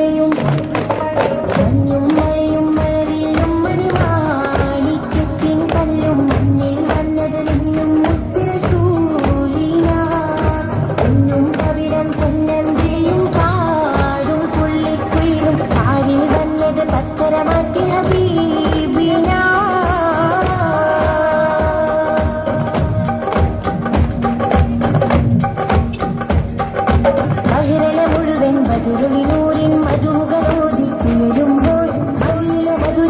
em um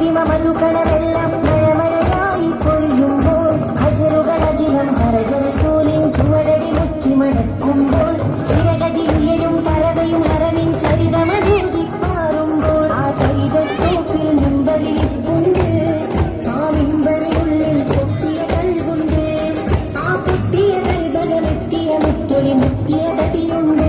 மகிம மதுக்களமெல்லாம் மழமழையாய் பொழியும் போல் ஹசருகள் அதிகம் ஹரஜர சூலின் சுவடடி முத்தி மணக்கும் போல் கிழகதி உயரும் தரவையும் ஹரவின் சரிதமதூதி பாரும்போல் ஆ சரித தோப்பில் நம்பரி நிற்புண்டு ஆமிம்பரி உள்ளில் கொட்டிய கல்குண்டு ஆ கொட்டிய கல்பக நித்திய முத்தொடி முத்திய தட்டியுண்டு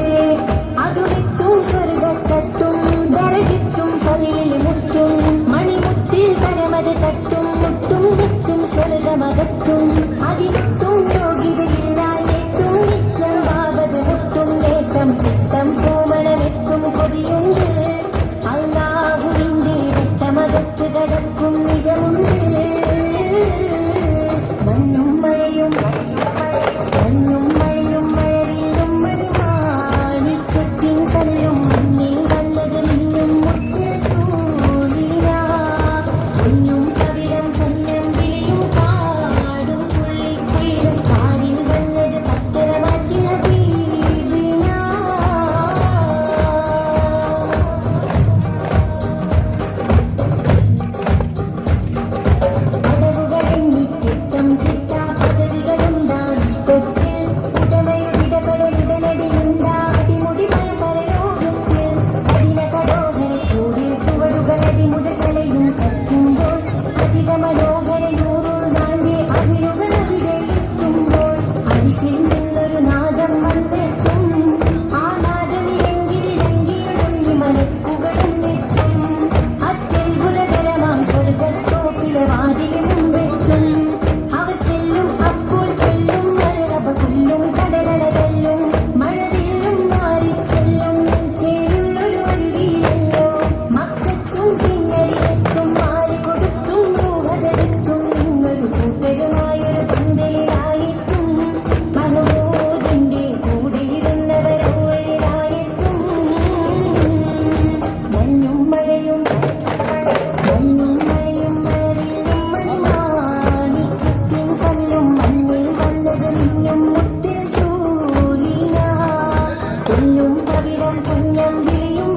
പൊന്നും കവിടം കുഞ്ഞം വിളിയും